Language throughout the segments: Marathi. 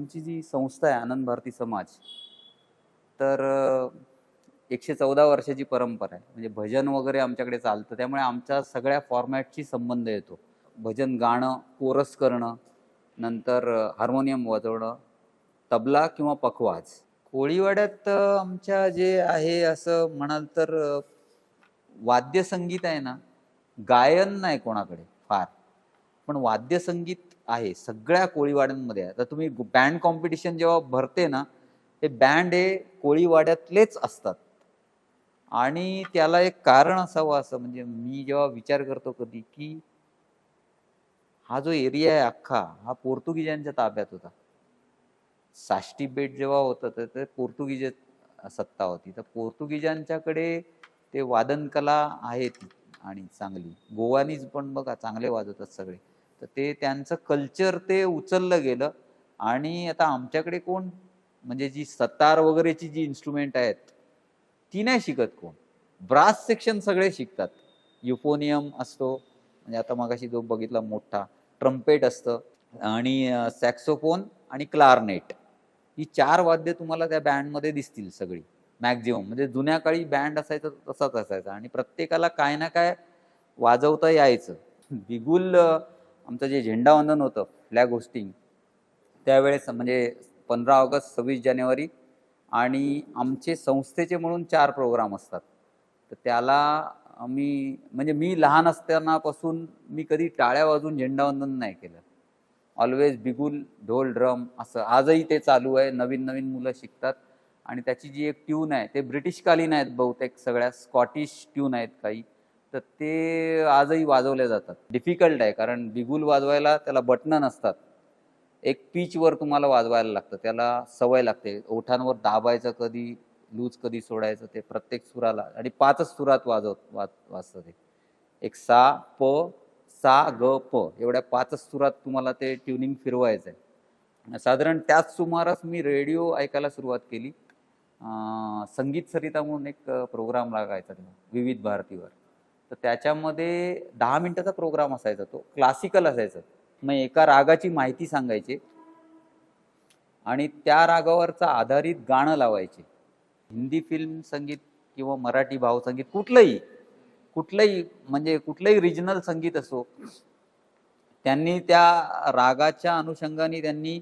आमची जी संस्था आहे आनंद भारती समाज तर एकशे चौदा वर्षाची परंपरा आहे. म्हणजे भजन वगैरे आमच्याकडे चालतं. त्यामुळे आमच्या सगळ्या फॉर्मॅटशी संबंध येतो. भजन गाणं कोरस करणं नंतर हार्मोनियम वाजवणं तबला किंवा पखवाज. कोळीवाड्यात आमच्या जे आहे असं म्हणाल तर वाद्यसंगीत आहे ना गायन नाही कोणाकडे फार. पण वाद्यसंगीत आहे सगळ्या कोळीवाड्यांमध्ये आहे. आता तुम्ही बँड कॉम्पिटिशन जेव्हा भरते ना ते बँड हे कोळीवाड्यातलेच असतात. आणि त्याला एक कारण असावं असं म्हणजे मी जेव्हा विचार करतो कधी की हा जो एरिया आहे अख्खा हा पोर्तुगीजांच्या ताब्यात होता. साष्टी बेट जेव्हा होतं तर ते पोर्तुगीज सत्ता होती. तर पोर्तुगीजांच्याकडे ते वादनकला आहेत आहे ती आणि चांगली. गोवानीज पण बघा चांगले वाजवतात सगळे. तर ते त्यांचं कल्चर ते उचललं गेलं. आणि आता आमच्याकडे कोण? म्हणजे जी सतार वगैरेची जी इन्स्ट्रुमेंट आहेत ती नाही शिकत कोण. ब्रास सेक्शन सगळे शिकतात. युफोनियम असतो. म्हणजे आता मगाशी जो बघितला मोठा ट्रम्पेट असतं. आणि सॅक्सोफोन आणि क्लारनेट ही चार वाद्य तुम्हाला त्या बँडमध्ये दिसतील सगळी. मॅक्झिमम म्हणजे जुन्या काळी बँड असायचं तसाच असायचा. आणि प्रत्येकाला काय ना काय वाजवता यायचं. बिगुल आमचं जे झेंडावंदन होतं फ्लॅग होस्टिंग त्यावेळेस म्हणजे पंधरा ऑगस्ट सव्वीस जानेवारी आणि आमचे संस्थेचे म्हणून चार प्रोग्राम असतात. तर त्याला मी म्हणजे मी लहान असतानापासून मी कधी टाळ्या वाजून झेंडावंदन नाही केलं. ऑलवेज बिगुल ढोल ड्रम असं आजही ते चालू आहे नवीन नवीन मुलं शिकतात आणि त्याची जी एक ट्यून आहे ते ब्रिटिशकालीन आहेत बहुतेक सगळ्या स्कॉटिश ट्यून आहेत काही. तर ते आजही वाजवले जातात. डिफिकल्ट आहे कारण बिगुल वाजवायला त्याला बटणं नसतात. एक पिचवर तुम्हाला वाजवायला लागतं. त्याला सवय लागते. ओठांवर दाबायचं कधी लूज कधी सोडायचं ते प्रत्येक सुराला आणि पाचच सुरात वाजव वाज वाजतं ते. एक सा प सा ग प एवढ्या पाचच सुरात तुम्हाला ते ट्युनिंग फिरवायचं आहे साधारण त्याच सुमारास मी रेडिओ ऐकायला सुरुवात केली. संगीत सरिता म्हणून एक प्रोग्राम लागायचा तेव्हा विविध भारतीवर. तर त्याच्यामध्ये दहा मिनिटाचा प्रोग्राम असायचा तो. क्लासिकल असायचं. मग एका रागाची माहिती सांगायची आणि त्या रागावरचं आधारित गाणं लावायचे. हिंदी फिल्म संगीत किंवा मराठी भावसंगीत कुठलंही कुठलंही म्हणजे कुठलंही रिजनल संगीत असो त्यांनी त्या रागाच्या अनुषंगाने त्यांनी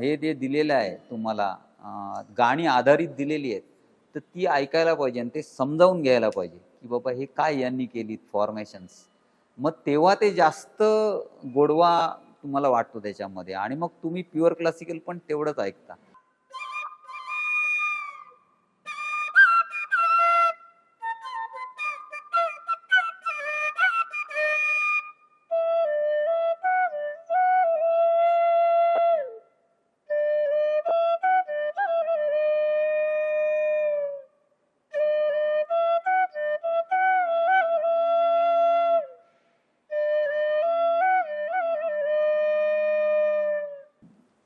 हे जे दिलेलं आहे तुम्हाला गाणी आधारित दिलेली आहेत तर ती ऐकायला पाहिजे आणि ते समजावून घ्यायला पाहिजे. की बाबा हे काय यांनी केली फॉर्मेशन्स मग तेव्हा ते जास्त गोडवा तुम्हाला वाटतो त्याच्यामध्ये. आणि मग तुम्ही प्युअर क्लासिकल पण तेवढंच ऐकता.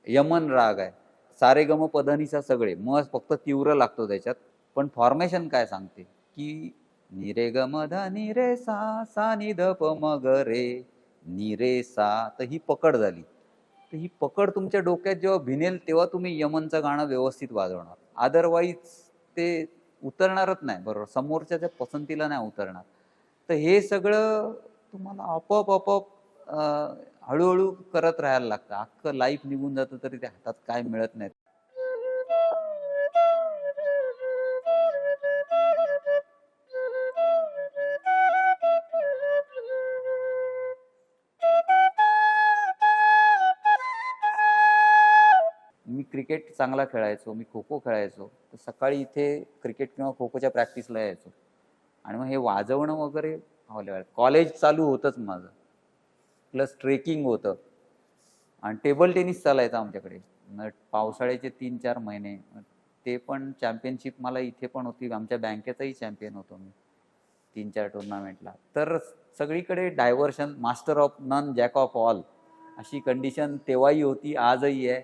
यमन राग आहे. सारे गम पधनीसा सगळे. मग फक्त तीव्र लागतो त्याच्यात. पण फॉर्मेशन काय सांगते? की निरे गम ग म ध निरे सा सा नि ध प म ग रे. निरे सा तर ही पकड झाली. तर ही पकड तुमच्या डोक्यात जेव्हा भिनेल तेव्हा तुम्ही यमनचं गाणं व्यवस्थित वाजवणार. अदरवाईज ते उतरणारच नाही. बरोबर? समोरच्या त्या पसंतीला नाही उतरणार. तर हे सगळं तुम्हाला आपोआप आपोआप हळूहळू करत राहायला लागतं. अख्खं लाईफ निघून जातं तरी ते हातात काय मिळत नाही. मी क्रिकेट चांगला खेळायचो मी खो खो खेळायचो. तर सकाळी इथे क्रिकेट किंवा खो खोच्या प्रॅक्टिसला यायचो. आणि मग हे वाजवणं वगैरे कॉलेज चालू होतंच माझं. प्लस ट्रेकिंग होतं. आणि टेबल टेनिस चालायचं आमच्याकडे. पावसाळ्याचे तीन चार महिने. ते पण चॅम्पियनशिप मला इथे पण होती. आमच्या बँकेचाही चॅम्पियन होतो मी. तीन चार टुर्नामेंटला. तर सगळीकडे diversion master of none jack of all अशी कंडिशन तेव्हाही होती आजही आहे.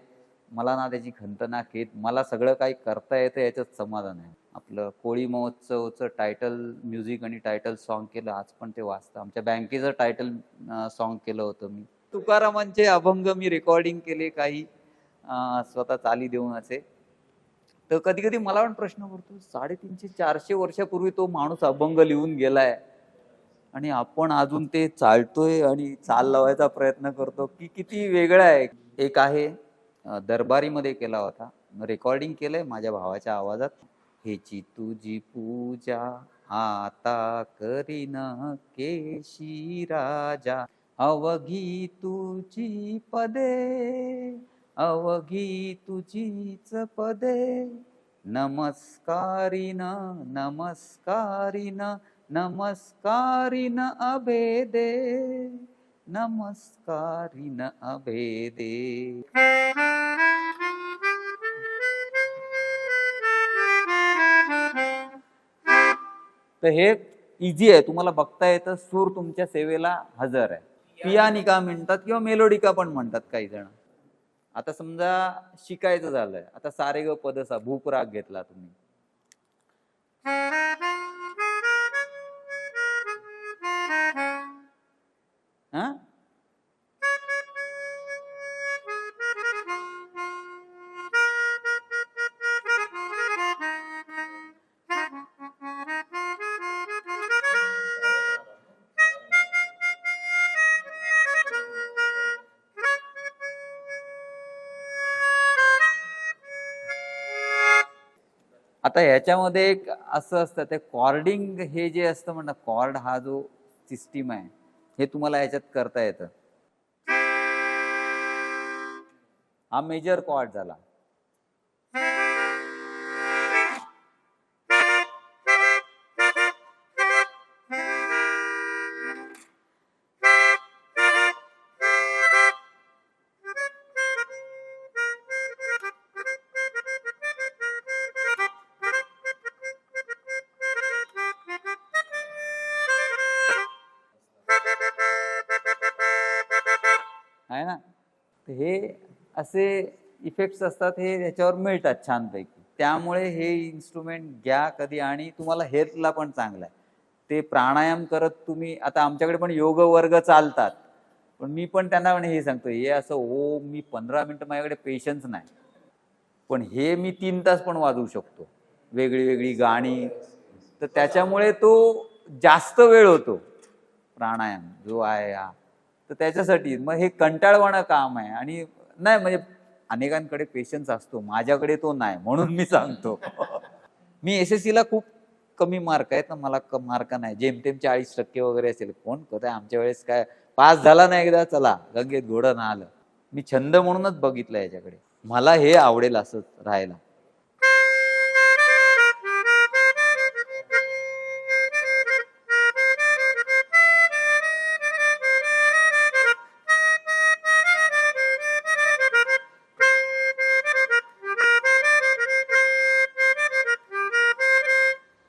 मला ना त्याची खंत ना खेत मला सगळं काही करता येतं याच्यात समाधान आहे. आपलं कोळी महोत्सवचं टायटल म्युझिक आणि टायटल सॉन्ग केलं आज पण ते वाचतं. आमच्या बँकेचं टायटल सॉन्ग केलं होतं मी. तुकारामांचे अभंग मी रेकॉर्डिंग केले काही स्वतः चाली देऊन असे. तर कधी कधी मला पण प्रश्न पडतो साडेतीनशे चारशे वर्षापूर्वी तो माणूस अभंग लिहून गेलाय. आणि आपण अजून ते चालतोय आणि चाल लावायचा प्रयत्न करतो की किती वेगळं आहे एक आहे. दरबारीमध्ये केला होता. रेकॉर्डिंग केलंय माझ्या भावाच्या आवाजात. हेची तुझी पूजा आता करीन केशी राजा. अवघी तुझी पदे अवघी तुझीच पदे. नमस्कारीन नमस्कारीन नमस्कारीन अभेदे. नमस्कारीन अभेदे. तर हे इझी आहे. तुम्हाला बघता येतं सूर तुमच्या सेवेला हजर आहे. पियानिका म्हणतात किंवा मेलोडिका पण म्हणतात काही जण. आता समजा शिकायचं झालंय. आता सारे ग पदसा भूप राग घेतला तुम्ही. हा? आता ह्याच्यामध्ये एक असं असतं ते कॉर्डिंग हे जे असतं म्हणणं कॉर्ड हा जो सिस्टीम आहे हे तुम्हाला याच्यात करता येतं. हा मेजर कॉर्ड झाला. हे असे इफेक्ट्स असतात हे याच्यावर मिळतात छानपैकी. त्यामुळे हे इन्स्ट्रुमेंट घ्या कधी आणि तुम्हाला हेल्थला पण चांगलं आहे. ते प्राणायाम करत तुम्ही आता आमच्याकडे पण योग वर्ग चालतात. पण मी पण त्यांना पण हे सांगतो हे असं हो मी पंधरा मिनिटं माझ्याकडे पेशन्स नाही. पण हे मी तीन तास पण वाजवू शकतो. वेगळी वेगळी गाणी. तर त्याच्यामुळे तो जास्त वेळ होतो प्राणायाम जो आहे हा. तर त्याच्यासाठी मग हे कंटाळवाणं काम आहे. आणि नाही म्हणजे अनेकांकडे पेशन्स असतो. माझ्याकडे तो नाही म्हणून मी सांगतो. मी एस एस ला खूप कमी मार्क आहेत. ना मला क- मार्क नाही. जेमतेम चाळीस टक्के वगैरे असेल. कोण करत आमच्या वेळेस काय पास झाला नाही एकदा? चला गंगेत घोडं ना आलं. मी छंद म्हणूनच बघितलं याच्याकडे. मला हे आवडेल असं राहायला.